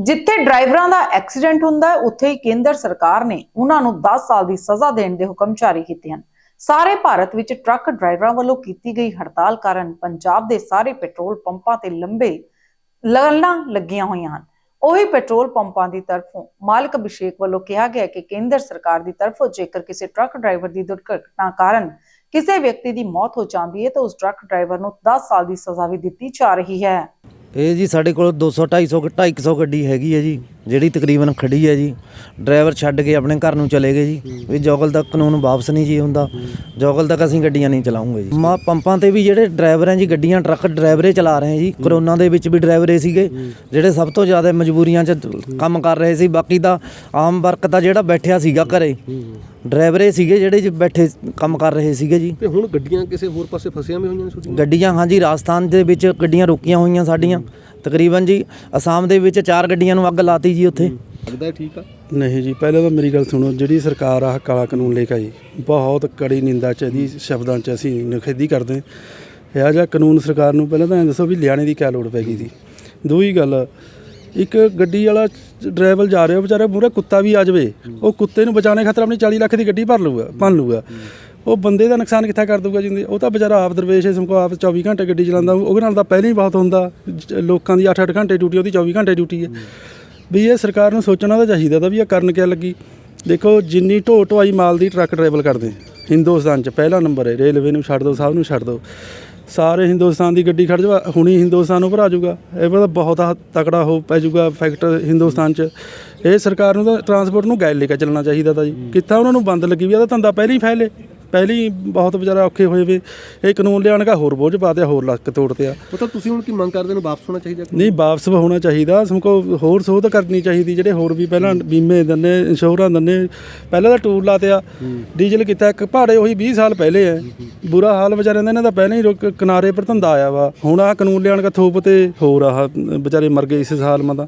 ਜਿੱਥੇ ਡਰਾਈਵਰਾਂ ਦਾ ਐਕਸੀਡੈਂਟ ਹੁੰਦਾ ਹੈ, ਉੱਥੇ ਹੀ ਕੇਂਦਰ ਸਰਕਾਰ ਨੇ ਉਹਨਾਂ ਨੂੰ 10 ਸਾਲ ਦੀ ਸਜ਼ਾ ਦੇਣ ਦੇ ਹੁਕਮ ਜਾਰੀ ਕੀਤੇ ਹਨ। ਸਾਰੇ ਭਾਰਤ ਵਿੱਚ ਟਰੱਕ ਡਰਾਈਵਰਾਂ ਵੱਲੋਂ ਕੀਤੀ ਗਈ ਹੜਤਾਲ ਕਾਰਨ ਪੰਜਾਬ ਦੇ ਸਾਰੇ ਪੈਟਰੋਲ ਪੰਪਾਂ ਤੇ ਲੰਬੇ ਲਾਈਨਾਂ ਲੱਗੀਆਂ ਹੋਈਆਂ ਹਨ। ਉਹੀ ਪੈਟਰੋਲ ਪੰਪਾਂ ਦੀ ਤਰਫੋਂ ਮਾਲਕ ਅਭਿਸ਼ੇਕ ਵੱਲੋਂ ਕਿਹਾ ਗਿਆ ਕਿ ਕੇਂਦਰ ਸਰਕਾਰ ਦੀ ਤਰਫੋਂ ਜੇਕਰ ਕਿਸੇ ਟਰੱਕ ਡਰਾਈਵਰ ਦੀ ਦੁਰਘਟਨਾ ਕਾਰਨ ਕਿਸੇ ਵਿਅਕਤੀ ਦੀ ਮੌਤ ਹੋ ਜਾਂਦੀ ਹੈ, ਤਾਂ ਉਸ ਟਰੱਕ ਡਰਾਈਵਰ ਨੂੰ 10 ਸਾਲ ਦੀ ਸਜ਼ਾ ਵੀ ਦਿੱਤੀ ਜਾ ਰਹੀ ਹੈ। ਇਹ ਜੀ ਸਾਡੇ ਕੋਲ 200 250 250 ਗੱਡੀ ਹੈਗੀ ਹੈ ਜੀ। ਜਿਹੜੀ ਤਕਰੀਬਨ ਖੜੀ ਹੈ ਜੀ ਡਰਾਈਵਰ ਛੱਡ ਕੇ ਆਪਣੇ ਘਰ ਨੂੰ ਚਲੇ ਗਏ ਜੀ ਵੀ ਜੋਗਲ ਤੱਕ ਕਾਨੂੰਨ ਵਾਪਸ ਨਹੀਂ ਜੀ ਹੁੰਦਾ ਜੋਗਲ ਤੱਕ ਅਸੀਂ ਗੱਡੀਆਂ ਨਹੀਂ ਚਲਾਉਂਗੇ ਜੀ। ਮਾ ਪੰਪਾਂ ਤੇ ਵੀ ਜਿਹੜੇ ਡਰਾਈਵਰ ਹੈ ਜੀ ਗੱਡੀਆਂ ਟਰੱਕ ਡਰਾਈਵਰੇ ਚਲਾ ਰਹੇ ਜੀ ਕਰੋਨਾ ਦੇ ਵਿੱਚ ਵੀ ਡਰਾਈਵਰੇ ਸੀਗੇ ਜਿਹੜੇ ਸਭ ਤੋਂ ਜ਼ਿਆਦਾ ਮਜਬੂਰੀਆਂ 'ਚ ਕੰਮ ਕਰ ਰਹੇ ਸੀ ਬਾਕੀ ਦਾ ਆਮ ਵਰਕ ਤਾਂ ਜਿਹੜਾ ਬੈਠਿਆ ਸੀਗਾ ਘਰੇ ਡਰਾਈਵਰੇ ਸੀਗੇ ਜਿਹੜੇ ਜੀ ਬੈਠੇ ਕੰਮ ਕਰ ਰਹੇ ਸੀਗੇ ਜੀ। ਤੇ ਹੁਣ ਗੱਡੀਆਂ ਕਿਸੇ ਹੋਰ ਪਾਸੇ ਫਸੀਆਂ ਵੀ ਹੋਈਆਂ ਨੇ ਛੁੱਟੀਆਂ? ਗੱਡੀਆਂ ਹਾਂਜੀ ਰਾਜਸਥਾਨ ਦੇ ਵਿੱਚ ਗੱਡੀਆਂ ਰੋਕੀਆਂ ਹੋਈਆਂ ਸਾਡੀਆਂ ਤਕਰੀਬਨ ਜੀ ਅਸਾਮ ਦੇ ਵਿੱਚ ਚਾਰ ਗੱਡੀਆਂ ਨੂੰ ਅੱਗ ਲਾਤੀ ਜੀ ਉੱਥੇ? ਲੱਗਦਾ ਠੀਕ ਆ? ਨਹੀਂ ਜੀ ਪਹਿਲਾਂ ਤਾਂ ਮੇਰੀ ਗੱਲ ਸੁਣੋ ਜਿਹੜੀ ਸਰਕਾਰ ਆਹ ਕਾਲਾ ਕਾਨੂੰਨ ਲੈ ਕੇ ਆਈ ਬਹੁਤ ਕੜੀ ਨਿੰਦਾ ਚ ਇਹਦੀ ਸ਼ਬਦਾਂ ਚ ਅਸੀਂ ਨਿਖੇਧੀ ਕਰਦੇ ਹਾਂ। ਇਹ ਜਿਹਾ ਕਾਨੂੰਨ ਸਰਕਾਰ ਨੂੰ ਪਹਿਲਾਂ ਤਾਂ ਐਂ ਦੱਸੋ ਵੀ ਲਿਆਣੇ ਦੀ ਕਿਆ ਲੋੜ ਪੈ ਗਈ ਸੀ ਦੂਜੀ ਗੱਲ ਇੱਕ ਗੱਡੀ ਵਾਲਾ ਡਰਾਈਵਰ ਜਾ ਰਿਹਾ ਵਿਚਾਰਾ ਮੂਹਰੇ ਕੁੱਤਾ ਵੀ ਆ ਜਾਵੇ ਉਹ ਕੁੱਤੇ ਨੂੰ ਬਚਾਉਣੇ ਖਾਤਰ ਆਪਣੀ 40 ਲੱਖ ਦੀ ਗੱਡੀ ਭਰ ਲੂਗਾ ਭੰਨ ਲੂਗਾ ਉਹ ਬੰਦੇ ਦਾ ਨੁਕਸਾਨ ਕਿੱਥਾ ਕਰ ਦੂਗਾ ਜਿੰਦੇ ਉਹ ਤਾਂ ਵਿਚਾਰਾ ਆਪ ਦਰਵੇਸ਼ ਹੈ ਸਮਕੋ ਆਪ 24 ਘੰਟੇ ਗੱਡੀ ਚਲਾਉਂਦਾ ਉਹਦੇ ਨਾਲ ਤਾਂ ਪਹਿਲਾਂ ਹੀ ਬਹੁਤ ਹੁੰਦਾ ਲੋਕਾਂ ਦੀ 8-8 ਘੰਟੇ ਡਿਊਟੀ ਉਹਦੀ 24 ਘੰਟੇ ਡਿਊਟੀ ਹੈ। ਵੀ ਇਹ ਸਰਕਾਰ ਨੂੰ ਸੋਚਣਾ ਤਾਂ ਚਾਹੀਦਾ ਤਾਂ ਵੀ ਇਹ ਕਰਨ ਕਿਆ ਲੱਗੀ। ਦੇਖੋ, ਜਿੰਨੀ ਢੋ ਢੋਆਈ ਮਾਲ ਦੀ ਟਰੱਕ ਟਰੈਵਲ ਕਰਦੇ ਹਿੰਦੁਸਤਾਨ 'ਚ ਪਹਿਲਾ ਨੰਬਰ ਹੈ, ਰੇਲਵੇ ਨੂੰ ਛੱਡ ਦਿਓ ਸਭ ਨੂੰ ਛੱਡ ਦਿਓ ਸਾਰੇ ਹਿੰਦੁਸਤਾਨ ਦੀ ਗੱਡੀ ਖੜ ਜਾਵਾ, ਹੁਣੀ ਹਿੰਦੁਸਤਾਨ ਉੱਪਰ ਆ ਜੂਗਾ ਇਹ ਮਤਲਬ ਬਹੁਤ ਤਕੜਾ ਹੋ ਪੈ ਜੂਗਾ ਫੈਕਟਰ ਹਿੰਦੁਸਤਾਨ 'ਚ। ਇਹ ਸਰਕਾਰ ਨੂੰ ਤਾਂ ਟਰਾਂਸਪੋਰਟ ਨੂੰ ਗੈਲ ਲੈ ਕੇ ਚੱਲਣਾ ਚਾਹੀਦਾ ਤਾਂ ਜੀ। ਕਿੱਥਾ ਉਹਨਾਂ ਨੂੰ ਬੰਦ ਲੱਗੀ ਵੀ ਇਹਦਾ ਧੰਦਾ ਪਹਿਲਾਂ ਹੀ ਫੈਲੇ ਪਹਿਲਾਂ ਹੀ ਬਹੁਤ ਵਿਚਾਰਾ ਔਖੇ ਹੋਏ ਵੇ ਇਹ ਕਾਨੂੰਨ ਲਿਆਉਣ ਦਾ ਹੋਰ ਬੋਝ ਪਾ ਦਿਆ ਹੋਰ ਲੱਕ ਤੋੜ ਤਿਆ ਉਹ ਤਾਂ ਤੁਸੀਂ ਹੁਣ ਕੀ ਮੰਗ ਕਰਦੇ ਨੂੰ ਵਾਪਸ ਹੋਣਾ ਚਾਹੀਦਾ ਨਹੀਂ ਵਾਪਸ ਹੋਣਾ ਚਾਹੀਦਾ। ਸਮਕੋ ਹੋਰ ਸੋਧ ਕਰਨੀ ਚਾਹੀਦੀ ਜਿਹੜੇ ਹੋਰ ਵੀ ਪਹਿਲਾਂ ਬੀਮੇ ਦਿੰਦੇ ਇੰਸ਼ੋਰਾਂ ਦਿੰਦੇ ਪਹਿਲਾਂ ਤਾਂ ਟੂਲ ਲਾਤਿਆ ਡੀਜ਼ਲ ਕੀਤਾ ਇੱਕ ਭਾੜੇ ਉਹੀ 20 ਸਾਲ ਪਹਿਲੇ ਐ। ਬੁਰਾ ਹਾਲ ਵਿਚਾਰਿਆਂ ਦਾ ਇਹਨਾਂ ਦਾ ਪਹਿਲਾਂ ਹੀ ਕਿਨਾਰੇ ਪਰ ਧੰਦਾ ਆਇਆ ਵਾ। ਹੁਣ ਆਹ ਕਾਨੂੰਨ ਲਿਆਣ ਦਾ ਥੋਪ ਤੇ ਹੋਰ ਆਹ ਵਿਚਾਰੇ ਮਰ ਗਏ ਇਸ ਸਾਲ ਮਾ